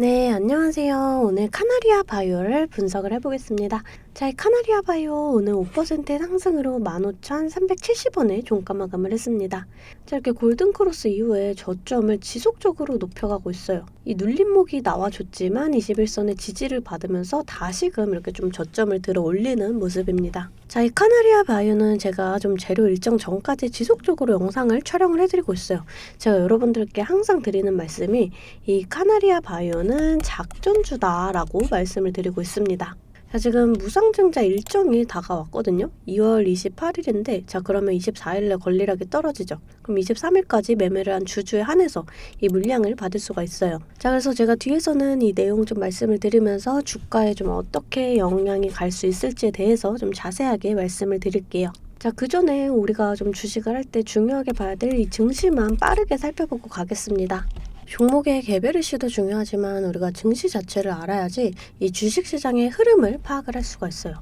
ね 안녕하세요. 오늘 카나리아 바이오를 분석을 해보겠습니다. 자, 이 카나리아 바이오 오늘 5%의 상승으로 15,370원에 종가 마감을 했습니다. 자, 이렇게 골든크로스 이후에 저점을 지속적으로 높여가고 있어요. 이 눌림목이 나와줬지만 21선의 지지를 받으면서 다시금 이렇게 좀 저점을 들어 올리는 모습입니다. 자, 이 카나리아 바이오는 제가 좀 재료 일정 전까지 지속적으로 영상을 촬영을 해드리고 있어요. 제가 여러분들께 항상 드리는 말씀이 이 카나리아 바이오는 작전주다라고 말씀을 드리고 있습니다. 자, 지금 무상증자 일정이 다가왔거든요. 2월 28일인데, 자, 그러면 24일에 권리락이 떨어지죠. 그럼 23일까지 매매를 한 주주에 한해서 이 물량을 받을 수가 있어요. 자, 그래서 제가 뒤에서는 이 내용 좀 말씀을 드리면서 주가에 좀 어떻게 영향이 갈 수 있을지에 대해서 좀 자세하게 말씀을 드릴게요. 자, 그 전에 우리가 좀 주식을 할 때 중요하게 봐야 될 이 증시만 빠르게 살펴보고 가겠습니다. 종목의 개별 이슈도 중요하지만 우리가 증시 자체를 알아야지 이 주식 시장의 흐름을 파악을 할 수가 있어요.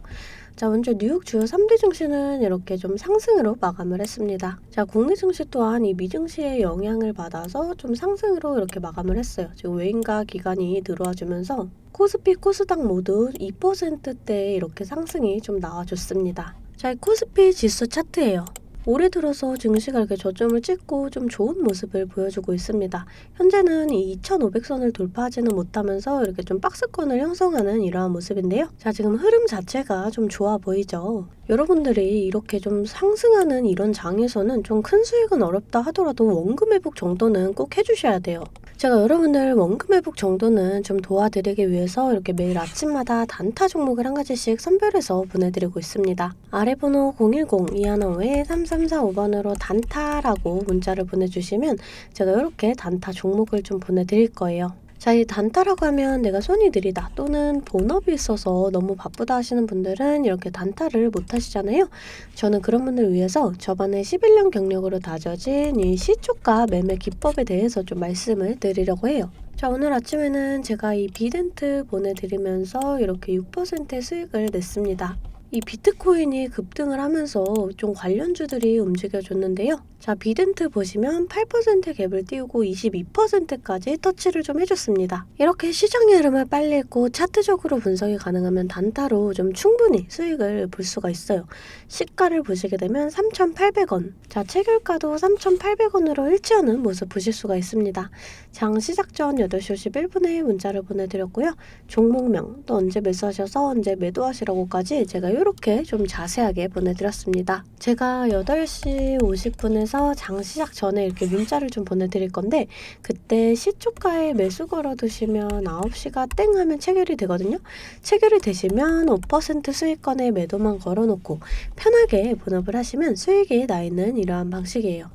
자, 먼저 뉴욕 주요 3대 증시는 이렇게 좀 상승으로 마감을 했습니다. 자, 국내 증시 또한 이 미증시의 영향을 받아서 좀 상승으로 이렇게 마감을 했어요. 지금 외인가 기관이 들어와 주면서 코스피, 코스닥 모두 2%대 이렇게 상승이 좀 나와줬습니다. 자, 이 코스피 지수 차트예요. 올해 들어서 증시가 이렇게 저점을 찍고 좀 좋은 모습을 보여주고 있습니다. 현재는 이 2,500선을 돌파하지는 못하면서 이렇게 좀 박스권을 형성하는 이러한 모습인데요. 자, 지금 흐름 자체가 좀 좋아 보이죠. 여러분들이 이렇게 좀 상승하는 이런 장에서는 좀 큰 수익은 어렵다 하더라도 원금 회복 정도는 꼭 해주셔야 돼요. 제가 여러분들 원금 회복 정도는 좀 도와드리기 위해서 이렇게 매일 아침마다 단타 종목을 한 가지씩 선별해서 보내드리고 있습니다. 아래 번호 010-215-3345번으로 단타라고 문자를 보내주시면 제가 이렇게 단타 종목을 좀 보내드릴 거예요. 자, 이 단타라고 하면 내가 손이 느리다 또는 본업이 있어서 너무 바쁘다 하시는 분들은 이렇게 단타를 못 하시잖아요. 저는 그런 분들을 위해서 저번에 11년 경력으로 다져진 이 시초가 매매 기법에 대해서 좀 말씀을 드리려고 해요. 자, 오늘 아침에는 제가 이 비덴트 보내드리면서 이렇게 6%의 수익을 냈습니다. 이 비트코인이 급등을 하면서 좀 관련주들이 움직여줬는데요. 자, 비덴트 보시면 8% 갭을 띄우고 22%까지 터치를 좀 해줬습니다. 이렇게 시장의 흐름을 빨리 읽고 차트적으로 분석이 가능하면 단타로 좀 충분히 수익을 볼 수가 있어요. 시가를 보시게 되면 3,800원. 자, 체결가도 3,800원으로 일치하는 모습 보실 수가 있습니다. 장 시작 전 8시 51분에 문자를 보내드렸고요. 종목명, 또 언제 매수하셔서 언제 매도하시라고까지 제가 이렇게 좀 자세하게 보내드렸습니다. 제가 8시 50분에 서 장 시작 전에 이렇게 문자를 좀 보내드릴 건데 그때 시초가에 매수 걸어두시면 9시가 땡 하면 체결이 되거든요. 체결이 되시면 5% 수익권에 매도만 걸어놓고 편하게 본업을 하시면 수익이 나 있는 이러한 방식이에요.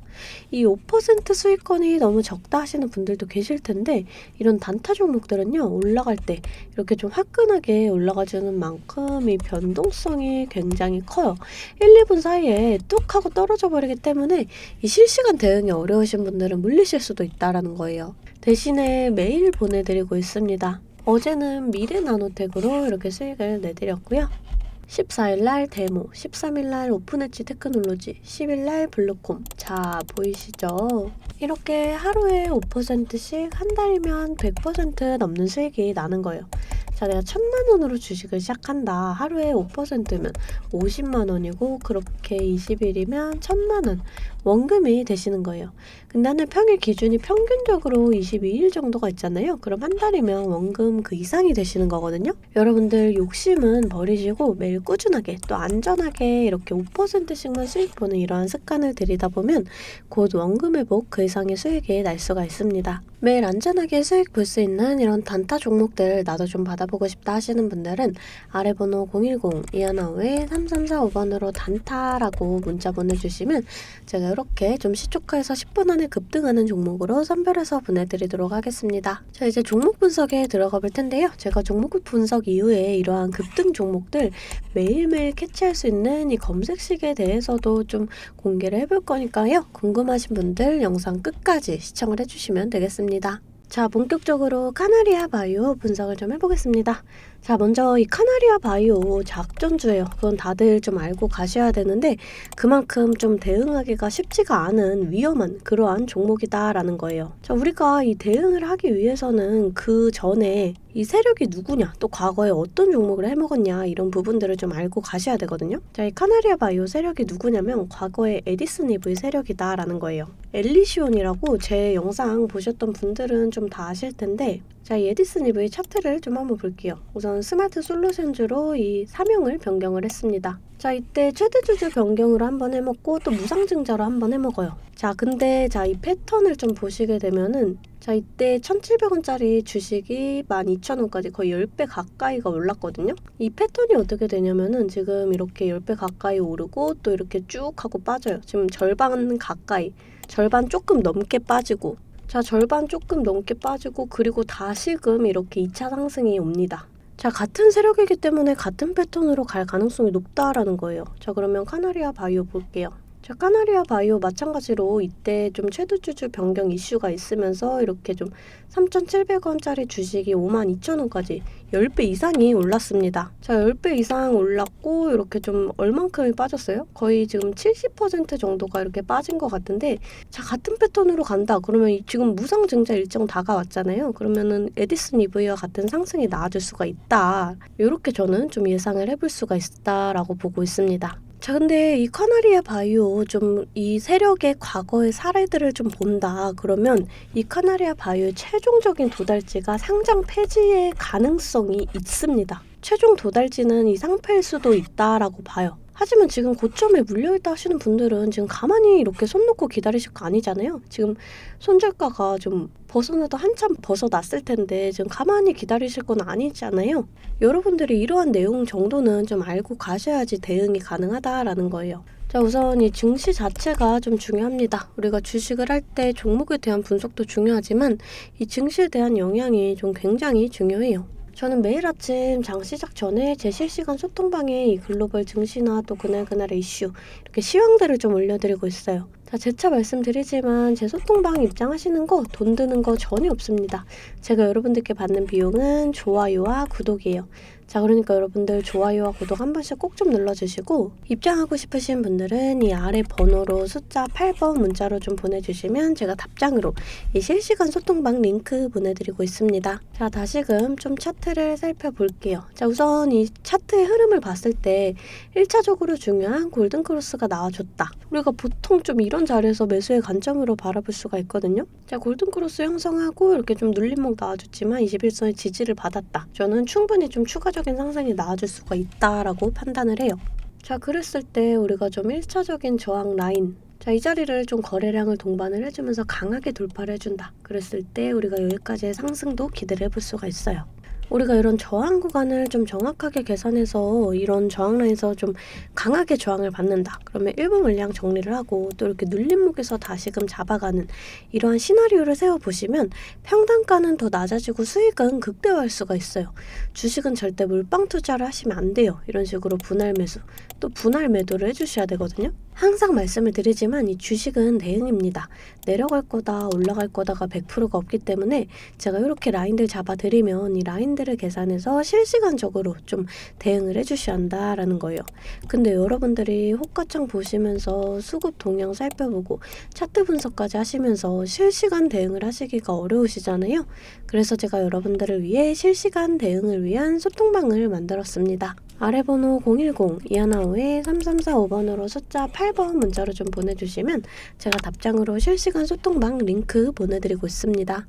이 5% 수익권이 너무 적다 하시는 분들도 계실 텐데 이런 단타 종목들은요 올라갈 때 이렇게 좀 화끈하게 올라가주는 만큼 이 변동성이 굉장히 커요. 1, 2분 사이에 뚝 하고 떨어져 버리기 때문에 이 실시간 대응이 어려우신 분들은 물리실 수도 있다라는 거예요. 대신에 메일 보내드리고 있습니다. 어제는 미래 나노텍으로 이렇게 수익을 내드렸고요 14일날 데모, 13일날 오픈엣지 테크놀로지, 10일날 블루콤. 자, 보이시죠? 이렇게 하루에 5%씩 한 달이면 100% 넘는 수익이 나는 거예요. 자, 내가 천만 원으로 주식을 시작한다. 하루에 5%면 50만 원이고 그렇게 20일이면 천만 원 원금이 되시는 거예요. 근데 하늘 평일 기준이 평균적으로 22일 정도가 있잖아요. 그럼 한 달이면 원금 그 이상이 되시는 거거든요. 여러분들 욕심은 버리시고 매일 꾸준하게 또 안전하게 이렇게 5%씩만 수익 보는 이러한 습관을 들이다 보면 곧 원금 회복 그 이상의 수익이 날 수가 있습니다. 매일 안전하게 수익 볼 수 있는 이런 단타 종목들 나도 좀 받아보고 싶다 하시는 분들은 아래 번호 010-215-3345번으로 단타라고 문자 보내주시면 제가 이렇게 좀 시초가에서 10분 안에 급등하는 종목으로 선별해서 보내드리도록 하겠습니다. 자 이제 종목 분석에 들어가 볼 텐데요. 제가 종목 분석 이후에 이러한 급등 종목들 매일매일 캐치할 수 있는 이 검색식에 대해서도 좀 공개를 해볼 거니까요. 궁금하신 분들 영상 끝까지 시청을 해주시면 되겠습니다. 자, 본격적으로 카나리아 바이오 분석을 좀 해보겠습니다. 자, 먼저 이 카나리아 바이오 작전주예요. 그건 다들 좀 알고 가셔야 되는데 그만큼 좀 대응하기가 쉽지가 않은 위험한 그러한 종목이다라는 거예요. 자, 우리가 이 대응을 하기 위해서는 그 전에 이 세력이 누구냐, 또 과거에 어떤 종목을 해먹었냐 이런 부분들을 좀 알고 가셔야 되거든요. 자, 이 카나리아 바이오 세력이 누구냐면 과거에 에디슨 이브의 세력이다라는 거예요. 엘리시온이라고 제 영상 보셨던 분들은 좀 다 아실 텐데 자, 이 에디슨 이브의 차트를 좀 한번 볼게요. 우선 스마트 솔루션즈로 이 사명을 변경을 했습니다. 자, 이때 최대 주주 변경으로 한번 해먹고 또 무상증자로 한번 해먹어요. 자, 근데 자, 이 패턴을 좀 보시게 되면은 자, 이때 1,700원짜리 주식이 12,000원까지 거의 10배 가까이가 올랐거든요. 이 패턴이 어떻게 되냐면은 지금 이렇게 10배 가까이 오르고 또 이렇게 쭉 하고 빠져요. 지금 절반 가까이, 절반 조금 넘게 빠지고 자, 절반 조금 넘게 빠지고 그리고 다시금 이렇게 2차 상승이 옵니다. 자, 같은 세력이기 때문에 같은 패턴으로 갈 가능성이 높다라는 거예요. 자, 그러면 카나리아 바이오 볼게요. 자, 카나리아 바이오 마찬가지로 이때 좀 최대주주 변경 이슈가 있으면서 이렇게 좀 3,700원짜리 주식이 52,000원까지 10배 이상이 올랐습니다. 자, 10배 이상 올랐고 이렇게 좀 얼만큼이 빠졌어요? 거의 지금 70% 정도가 이렇게 빠진 것 같은데 자, 같은 패턴으로 간다. 그러면 이- 지금 무상증자 일정 다가왔잖아요. 그러면은 에디슨 이브이와 같은 상승이 나와줄 수가 있다. 이렇게 저는 좀 예상을 해볼 수가 있다라고 보고 있습니다. 자, 근데 이 카나리아 바이오 좀 이 세력의 과거의 사례들을 좀 본다. 그러면 이 카나리아 바이오의 최종적인 도달지가 상장 폐지의 가능성이 있습니다. 최종 도달지는 이 상패일 수도 있다라고 봐요. 하지만 지금 고점에 물려있다 하시는 분들은 지금 가만히 이렇게 손 놓고 기다리실 거 아니잖아요. 지금 손절가가 좀 벗어나도 한참 벗어났을 텐데 지금 가만히 기다리실 건 아니잖아요. 여러분들이 이러한 내용 정도는 좀 알고 가셔야지 대응이 가능하다라는 거예요. 자, 우선 이 증시 자체가 좀 중요합니다. 우리가 주식을 할 때 종목에 대한 분석도 중요하지만 이 증시에 대한 영향이 좀 굉장히 중요해요. 저는 매일 아침 장 시작 전에 제 실시간 소통방에 이 글로벌 증시나 또 그날그날의 이슈 이렇게 시황들을 좀 올려드리고 있어요. 자, 재차 말씀드리지만 제 소통방 입장하시는 거 돈 드는 거 전혀 없습니다. 제가 여러분들께 받는 비용은 좋아요와 구독이에요. 자, 그러니까 여러분들 좋아요와 구독 한 번씩 꼭 좀 눌러주시고 입장하고 싶으신 분들은 이 아래 번호로 숫자 8번 문자로 좀 보내주시면 제가 답장으로 이 실시간 소통방 링크 보내드리고 있습니다. 자, 다시금 좀 차트를 살펴볼게요. 자, 우선 이 차트의 흐름을 봤을 때 1차적으로 중요한 골든크로스가 나와줬다. 우리가 보통 좀 이런 자리에서 매수의 관점으로 바라볼 수가 있거든요. 자, 골든크로스 형성하고 이렇게 좀 눌림목 나와줬지만 21선의 지지를 받았다. 저는 충분히 좀 추가적인 상승이 나와줄 수가 있다라고 판단을 해요. 자, 그랬을 때 우리가 좀 1차적인 저항 라인 자, 이 자리를 좀 거래량을 동반을 해주면서 강하게 돌파를 해준다. 그랬을 때 우리가 여기까지의 상승도 기대를 해볼 수가 있어요. 우리가 이런 저항 구간을 좀 정확하게 계산해서 이런 저항 라인에서 좀 강하게 저항을 받는다. 그러면 일부 물량 정리를 하고 또 이렇게 눌림목에서 다시금 잡아가는 이러한 시나리오를 세워보시면 평단가는 더 낮아지고 수익은 극대화할 수가 있어요. 주식은 절대 물방 투자를 하시면 안 돼요. 이런 식으로 분할 매수 또 분할 매도를 해주셔야 되거든요. 항상 말씀을 드리지만 이 주식은 대응입니다. 내려갈 거다 올라갈 거다가 100%가 없기 때문에 제가 이렇게 라인들 잡아드리면 이 라인들을 계산해서 실시간적으로 좀 대응을 해주셔야 한다라는 거예요. 근데 여러분들이 호가창 보시면서 수급 동향 살펴보고 차트 분석까지 하시면서 실시간 대응을 하시기가 어려우시잖아요. 그래서 제가 여러분들을 위해 실시간 대응을 위한 소통방을 만들었습니다. 아래 번호 010-215-3345번으로 숫자 8번 문자로 좀 보내주시면 제가 답장으로 실시간 소통방 링크 보내드리고 있습니다.